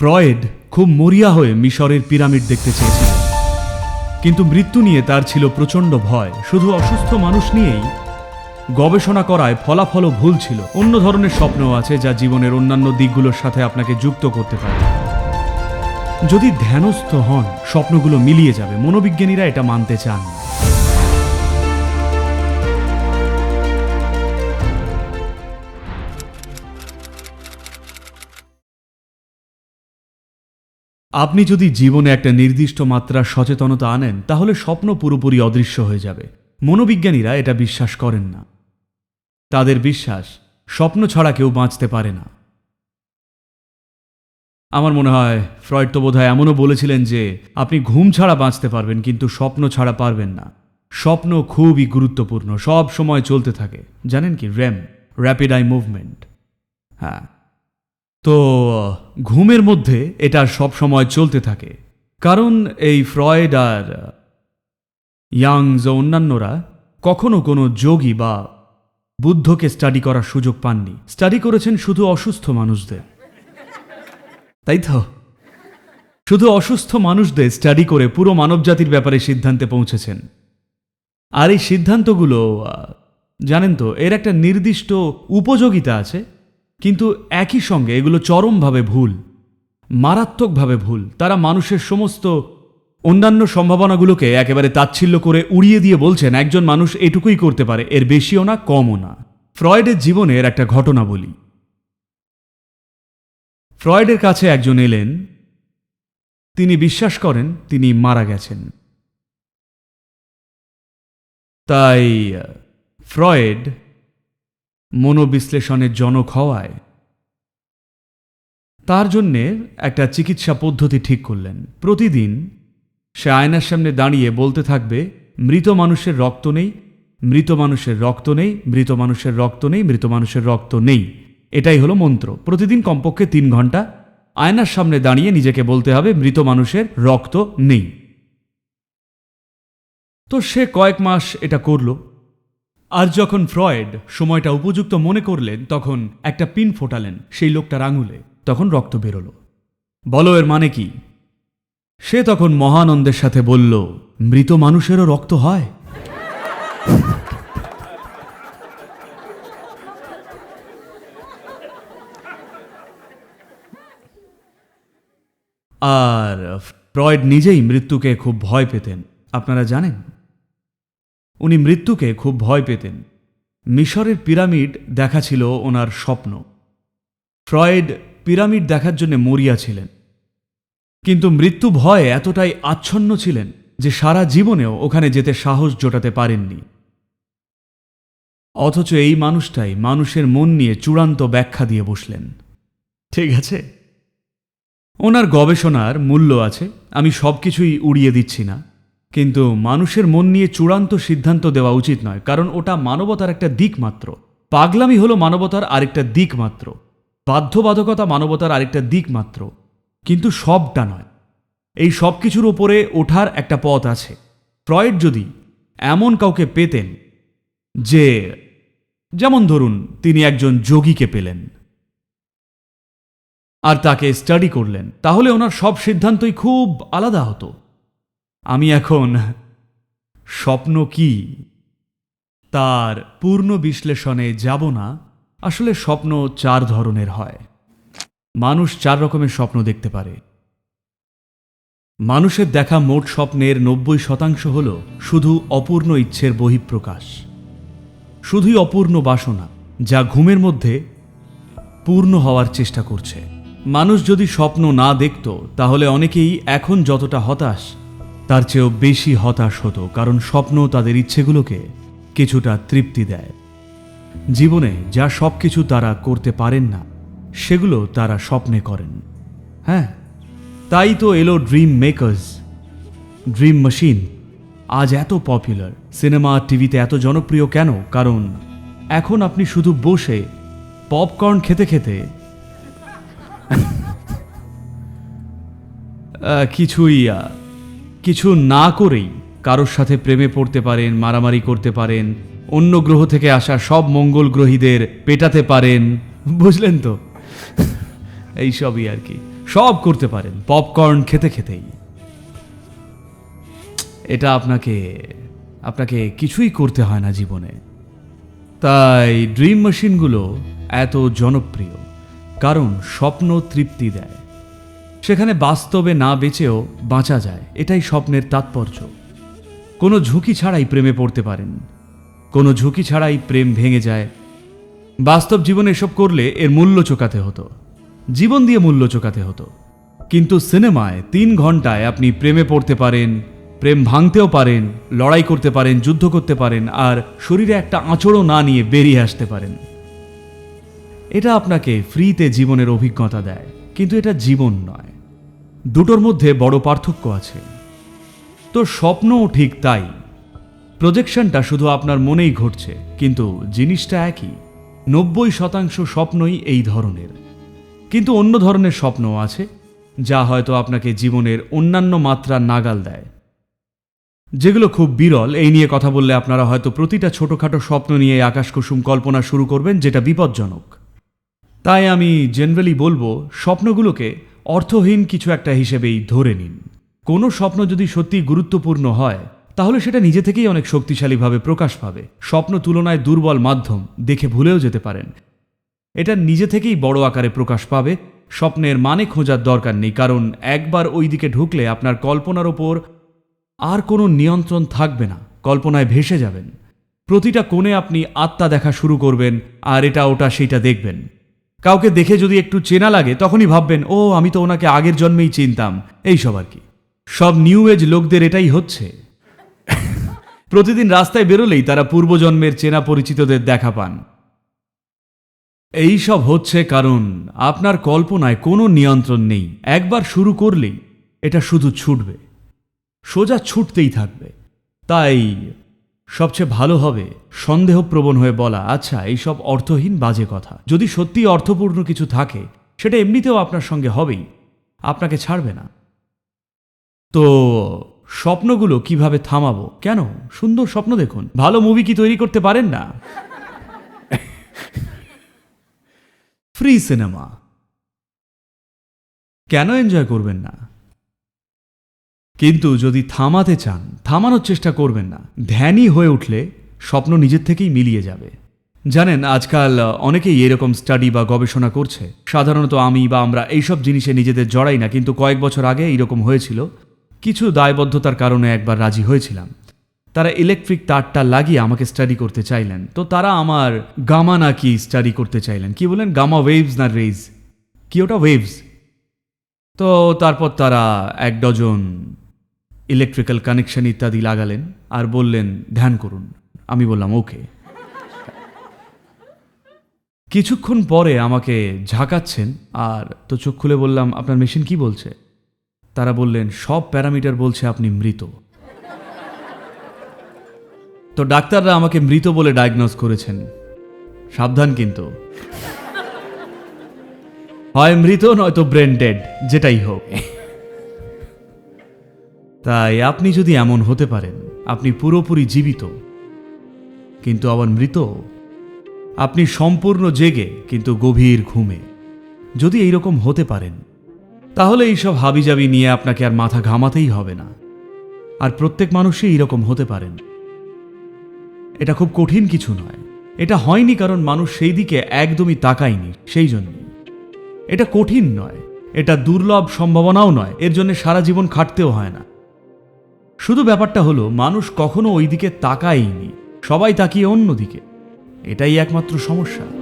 Freud খুব মরিয়া হয়ে মিশরের পিরামিড দেখতে চেয়েছিলেন কিন্তু মৃত্যু নিয়ে তার ছিল প্রচণ্ড ভয়। শুধু অসুস্থ মানুষ নিয়েই গবেষণা করায় ফলাফলও ভুল ছিল। অন্য ধরনের স্বপ্নও আছে যা জীবনের অন্যান্য দিকগুলোর সাথে আপনাকে যুক্ত করতে পারে। যদি ধ্যানস্থ হন, স্বপ্নগুলো মিলিয়ে যাবে। মনোবিজ্ঞানীরা এটা মানতে চান। না। আপনি যদি জীবনে একটা নির্দিষ্ট মাত্রার সচেতনতা আনেন, তাহলে স্বপ্ন পুরোপুরি অদৃশ্য হয়ে যাবে। মনোবিজ্ঞানীরা এটা বিশ্বাস করেন না। তাদের বিশ্বাস, স্বপ্ন ছাড়া কেউ বাঁচতে পারে না। আমার মনে হয়, ফ্রয়েড তো বোধহয় এমনও বলেছিলেন যে, আপনি ঘুম ছাড়া বাঁচতে পারবেন, কিন্তু স্বপ্ন ছাড়া পারবেন না। স্বপ্ন খুবই গুরুত্বপূর্ণ, সব সময় চলতে থাকে। জানেন কি, র্যাম, র্যাপিড আই মুভমেন্ট। হ্যাঁ তো, ঘুমের মধ্যে এটা সব সময় চলতে থাকে। কারণ এই ফ্রয়েড আর ইয়াংস ও অন্যান্যরা কখনো কোনো যোগী বা বুদ্ধকে স্টাডি করার সুযোগ পাননি। স্টাডি করেছেন শুধু অসুস্থ মানুষদের। তাই তো? শুধু অসুস্থ মানুষদের স্টাডি করে পুরো মানবজাতির ব্যাপারে সিদ্ধান্তে পৌঁছেছেন। আর এই সিদ্ধান্তগুলো জানেন তো, এর একটা নির্দিষ্ট উপযোগিতা আছে। কিন্তু একই সঙ্গে এগুলো চরমভাবে ভুল, মারাত্মকভাবে ভুল। তারা মানুষের সমস্ত অন্যান্য সম্ভাবনাগুলোকে একেবারে তাচ্ছিল্য করে উড়িয়ে দিয়ে বলছেন, একজন মানুষ এটুকুই করতে পারে, এর বেশিও না, কমও না। ফ্রয়েডের জীবনের একটা ঘটনা বলি। ফ্রয়েডের কাছে একজন এলেন, তিনি বিশ্বাস করেন, তিনি মারা গেছেন। তাই, ফ্রয়েড মনোবিশ্লেষণের জনক হওয়ায়। তার জন্যে একটা চিকিৎসা পদ্ধতি ঠিক করলেন। প্রতিদিন সে আয়নার সামনে দাঁড়িয়ে বলতে থাকবে, মৃত মানুষের রক্ত নেই, মৃত মানুষের রক্ত নেই, মৃত মানুষের রক্ত নেই, মৃত মানুষের রক্ত নেই। এটাই হলো মন্ত্র। প্রতিদিন কমপক্ষে তিন ঘণ্টা আয়নার সামনে দাঁড়িয়ে নিজেকে বলতে হবে, মৃত মানুষের রক্ত নেই। তো সে কয়েক মাস এটা করল। আর যখন ফ্রয়েড সময়টা উপযুক্ত মনে করলেন, তখন একটা পিন ফোটালেন সেই লোকটার আঙুলে। তখন রক্ত বেরোলো। বলো এর মানে কি? সে তখন মহানন্দের সাথে বলল, মৃত মানুষেরও রক্ত হয়? আর ফ্রয়েড নিজেই মৃত্যুকে খুব ভয় পেতেন। আপনারা জানেন? উনি মৃত্যুকে খুব ভয় পেতেন। মিশরের পিরামিড দেখা ছিল ওনার স্বপ্ন। ফ্রয়েড পিরামিড দেখার জন্য মরিয়া ছিলেন। কিন্তু মৃত্যু ভয়ে এতটাই আচ্ছন্ন ছিলেন যে সারা জীবনেও ওখানে যেতে সাহস জোটাতে পারেননি। অথচ এই মানুষটাই মানুষের মন নিয়ে চূড়ান্ত ব্যাখ্যা দিয়ে বসলেন। ঠিক আছে। ওনার গবেষণার মূল্য আছে আমি সব কিছুই উড়িয়ে দিচ্ছি না। কিন্তু মানুষের মন নিয়ে চূড়ান্ত সিদ্ধান্ত দেওয়া উচিত নয়, কারণ ওটা মানবতার একটা দিক মাত্র। পাগলামি হলো মানবতার আরেকটা দিক মাত্র। বাধ্যবাধকতা মানবতার আরেকটা দিক মাত্র। কিন্তু সবটা নয়। এই সব কিছুর ওপরে ওঠার একটা পথ আছে। ফ্রয়েড যদি এমন কাউকে পেতেন যে, যেমন ধরুন, তিনি একজন যোগীকে পেলেন আর তাকে স্টাডি করলেন, তাহলে ওনার সব সিদ্ধান্তই খুব আলাদা হতো। আমি এখন স্বপ্ন কি? তার পূর্ণ বিশ্লেষণে যাব না। আসলে স্বপ্ন চার ধরনের হয়। মানুষ চার রকমের স্বপ্ন দেখতে পারে। মানুষের দেখা মোট স্বপ্নের নব্বই শতাংশ হল শুধু অপূর্ণ ইচ্ছের বহিঃপ্রকাশ। শুধুই অপূর্ণ বাসনা, যা ঘুমের মধ্যে পূর্ণ হওয়ার চেষ্টা করছে। মানুষ যদি স্বপ্ন না দেখত, তাহলে অনেকেই এখন যতটা হতাশ তার চেয়েও বেশি হতাশ হতো, কারণ স্বপ্ন তাদের ইচ্ছেগুলোকে কিছুটা তৃপ্তি দেয়। জীবনে যা সব কিছু তারা করতে পারেন না, সেগুলো তারা স্বপ্নে করেন। হ্যাঁ তাই তো এলো ড্রিম মেকার্স ড্রিম মেশিন আজ এত পপুলার সিনেমা, টিভিতে এত জনপ্রিয় কেন? কারণ এখন আপনি শুধু বসে পপকর্ন খেতে খেতে কিছুই কিছু না করেই কারোর সাথে প্রেমে পড়তে পারেন, মারামারি করতে পারেন, অন্য গ্রহ থেকে আসা সব মঙ্গল গ্রহীদের পেটাতে পারেন, বুঝলেন তো? এইসবই আর কি। সব করতে পারেন, পপকর্ন খেতে খেতেই। এটা আপনাকে আপনাকে কিছুই করতে হয় না জীবনে। তাই ড্রিম মেশিনগুলো এত জনপ্রিয়, কারণ স্বপ্ন তৃপ্তি দেয়। সেখানে বাস্তবে না বেঁচেও বাঁচা যায়, এটাই স্বপ্নের তাৎপর্য। কোনো ঝুঁকি ছাড়াই প্রেমে পড়তে পারেন। কোনো ঝুঁকি ছাড়াই প্রেম ভেঙে যায়। বাস্তব জীবনে এসব করলে এর মূল্য চোকাতে হতো। জীবন দিয়ে মূল্য চোকাতে হতো। কিন্তু সিনেমায় তিন ঘন্টায় আপনি প্রেমে পড়তে পারেন, প্রেম ভাঙতেও পারেন, লড়াই করতে পারেন, যুদ্ধ করতে পারেন, আর শরীরে একটা আঁচড়ও না নিয়ে বেরিয়ে আসতে পারেন। এটা আপনাকে ফ্রিতে জীবনের অভিজ্ঞতা দেয়, কিন্তু এটা জীবন নয়। দুটোর মধ্যে বড় পার্থক্য আছে। তো স্বপ্নও ঠিক তাই। প্রজেকশনটা শুধু আপনার মনেই ঘটছে, কিন্তু জিনিসটা একই। নব্বই শতাংশ স্বপ্নই এই ধরনের। কিন্তু অন্য ধরনের স্বপ্নও আছে, যা হয়তো আপনাকে জীবনের অন্যান্য মাত্রা নাগাল দেয়। যেগুলো খুব বিরল, এই নিয়ে কথা বললে আপনারা হয়তো প্রতিটা ছোটখাটো স্বপ্ন নিয়ে আকাশকুসুম কল্পনা শুরু করবেন, যেটা বিপজ্জনক। তাই আমি জেনারেলি বলব, স্বপ্নগুলোকে অর্থহীন কিছু একটা হিসেবেই ধরে নিন। কোনো স্বপ্ন যদি সত্যি গুরুত্বপূর্ণ হয়, তাহলে সেটা নিজে থেকেই অনেক শক্তিশালীভাবে প্রকাশ পাবে। স্বপ্ন তুলনায় দুর্বল মাধ্যম, দেখে ভুলেও যেতে পারেন। এটা নিজে থেকেই বড় আকারে প্রকাশ পাবে। স্বপ্নের মানে খোঁজার দরকার নেই, কারণ একবার ওই দিকে ঢুকলে আপনার কল্পনার ওপর আর কোনো নিয়ন্ত্রণ থাকবে না, কল্পনায় ভেসে যাবেন। প্রতিটা কোণে আপনি আত্মা দেখা শুরু করবেন, আর এটা ওটা, সেইটা দেখবেন। কাউকে দেখে যদি একটু চেনা লাগে, তখনই ভাববেন, ও, আমি তো ওনাকে আগের জন্মেই চিনতাম। এইসব আর কি। সব নিউ এজ লোকদের এটাই হচ্ছে। প্রতিদিন রাস্তায় বেরোলেই তারা পূর্বজন্মের চেনা পরিচিতদের দেখা পান। এই সব হচ্ছে কারণ, আপনার কল্পনায় কোনো নিয়ন্ত্রণ নেই। একবার শুরু করলেই এটা শুধু ছুটবে। সোজা ছুটতেই থাকবে। তাই সবচেয়ে ভালো হবে সন্দেহপ্রবণ হয়ে বলা আচ্ছা এইসব অর্থহীন বাজে কথা। যদি সত্যি অর্থপূর্ণ কিছু থাকে, সেটা এমনিতেও আপনার সঙ্গে হবেই। আপনাকে ছাড়বে না। তো, স্বপ্নগুলো কীভাবে থামাবো? কেন? সুন্দর স্বপ্ন দেখুন। ভালো মুভি কি তৈরি করতে পারেন না? ফ্রি সিনেমা কেন এনজয় করবেন না? কিন্তু যদি থামাতে চান, থামানোর চেষ্টা করবেন না। ধ্যানই হয়ে উঠলে স্বপ্ন নিজের থেকেই মিলিয়ে যাবে। জানেন, আজকাল অনেকেই এরকম স্টাডি বা গবেষণা করছে। সাধারণত আমি বা আমরা এইসব জিনিসে নিজেদের জড়াই না, কিন্তু কয়েক বছর আগে এইরকম হয়েছিল। কিছু দায়বদ্ধতার কারণে একবার রাজি হয়েছিলাম। তারা ইলেকট্রিক তারটা লাগিয়ে আমাকে স্টাডি করতে চাইলেন। তো তারা আমার গামা নাকি স্টাডি করতে চাইলেন। কি বলেন গামা ওয়েভস না রেজ কি ওটা ওয়েভস তো তারপর তারা এক ডজন ইলেকট্রিক্যাল কানেকশন ইত্যাদি লাগালেন আর বললেন, ধ্যান করুন। আমি বললাম, ওকে। কিছুক্ষণ পরে আমাকে ঝাঁকাচ্ছেন আর তো চোখ খুলে বললাম, আপনার মেশিন কি বলছে? তারা বললেন, সব প্যারামিটার বলছে আপনি মৃত। তো ডাক্তাররা আমাকে মৃত বলে ডায়াগনোজ করেছেন। সাবধান কিন্তু। হয় মৃত, নয়তো ব্রেন ডেড, যেটাই হোক। তাই আপনি যদি এমন হতে পারেন, আপনি পুরোপুরি জীবিত। কিন্তু আবার মৃত। আপনি সম্পূর্ণ জেগে, কিন্তু গভীর ঘুমে। যদি এইরকম হতে পারেন, তাহলে এইসব হাবিজাবি নিয়ে আপনাকে আর মাথা ঘামাতেই হবে না। আর প্রত্যেক মানুষই এইরকম হতে পারেন। এটা খুব কঠিন কিছু নয়। এটা হয়নি কারণ মানুষ সেই দিকে একদমই তাকায়নি, সেই জন্য। এটা কঠিন নয়। এটা দুর্লভ সম্ভাবনাও নয়। এর জন্য সারা জীবন খাটতেও হয় না। শুধু ব্যাপারটা হলো মানুষ কখনো ওই দিকে তাকায়নি সবাই তাকিয়ে অন্যদিকে। এটাই একমাত্র সমস্যা।